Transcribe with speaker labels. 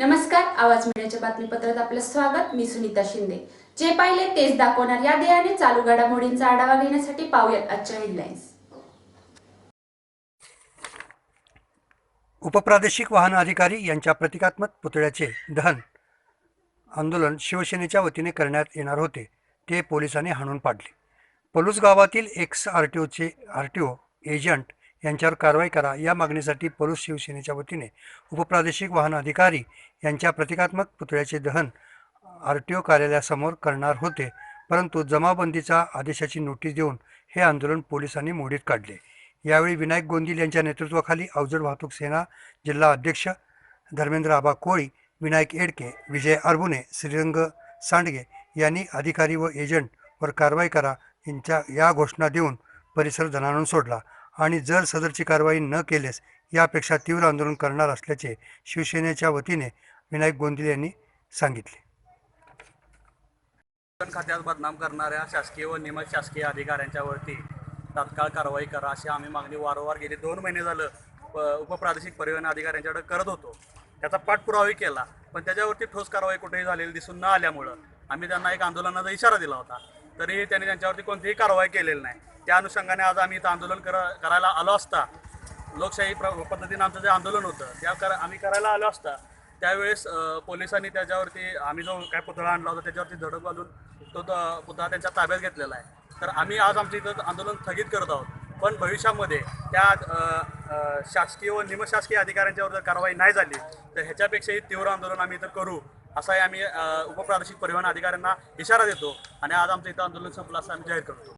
Speaker 1: नमस्कार आवाज मीडियाच्या बातमीपत्रात आपलं स्वागत. मी सुनीता शिंदे. जे पाहिले तेच दाखवणार या ध्येयाने चालू घडामोडींचा आढावा घेण्यासाठी पाहूयात आजच्या हेडलाईन्स
Speaker 2: उपप्रादेशिक वाहन अधिकारी यांच्या प्रतिकात्मक पुतळ्याचे दहन आंदोलन शिवसेनेच्या वतीने करण्यात येणार होते. ते पोलिसांनी हाणून पाडले. पलूस गावातील एक्स आर टी ओचे आर टी ओ एजंट यांच्यावर कारवाई करा. या मागणीसाठी पलूस शिवसेनेच्या वतीने उपप्रादेशिक वाहन अधिकारी यांच्या प्रतिकात्मक पुतळ्याचे दहन आर टी ओ कार्यालयासमोर करणार होते. परंतु जमाबंदीचा आदेशाची नोटीस देऊन हे आंदोलन पोलिसांनी मोडीत काढले. यावेळी विनायक गोंदील यांच्या नेतृत्वाखाली अवजड वाहतूक सेना जिल्हा अध्यक्ष धर्मेंद्र आबा कोळी विनायक एडके विजय अरबुने श्रीरंग सांडगे यांनी अधिकारी व एजंटवर कारवाई करा यांच्या या घोषणा देऊन परिसर जनानून सोडला. आणि जर सदरची कारवाई न केल्यास यापेक्षा तीव्र आंदोलन करणार असल्याचे शिवसेनेच्या वतीने विनायक गोंदील यांनी सांगितले.
Speaker 3: खात्यात बदनाम करणाऱ्या शासकीय व निमशासकीय अधिकाऱ्यांच्यावरती तात्काळ कारवाई करा अशी आम्ही मागणी वारंवार गेली दोन महिने झालं. प- उपप्रादेशिक परिवहन अधिकाऱ्यांच्याकडे करत होतो. त्याचा पाठपुरावाही केला. पण त्याच्यावरती ठोस कारवाई कुठेही झालेली दिसून न आल्यामुळं आम्ही त्यांना एक आंदोलनाचा इशारा दिला होता. तरीही त्यांनी त्यांच्यावरती कोणतीही कारवाई केलेली नाही. त्या अनुषंगाने आज आम्ही इथं आंदोलन करा करायला आलो असता. लोकशाही प्र पद्धतीनं आमचं जे आंदोलन होतं त्या कर आम्ही करायला आलो असता. त्यावेळेस पोलिसांनी त्याच्यावरती आम्ही जो काय पुतळा आणला होता त्याच्यावरती धडक घालून तो पुतळा त्यांच्या ताब्यात घेतलेला आहे. तर आम्ही आज आमचं इथं आंदोलन स्थगित करत आहोत. पण भविष्यामध्ये त्या शासकीय व निमशासकीय अधिकाऱ्यांच्यावर जर कारवाई नाही झाली तर ह्याच्यापेक्षाही तीव्र आंदोलन आम्ही इथं करू. असाही आम्ही उपप्रादेशिक परिवहन अधिकाऱ्यांना इशारा देतो आणि आज आमचं इथं आंदोलन संपलं असं आम्ही जाहीर करतो.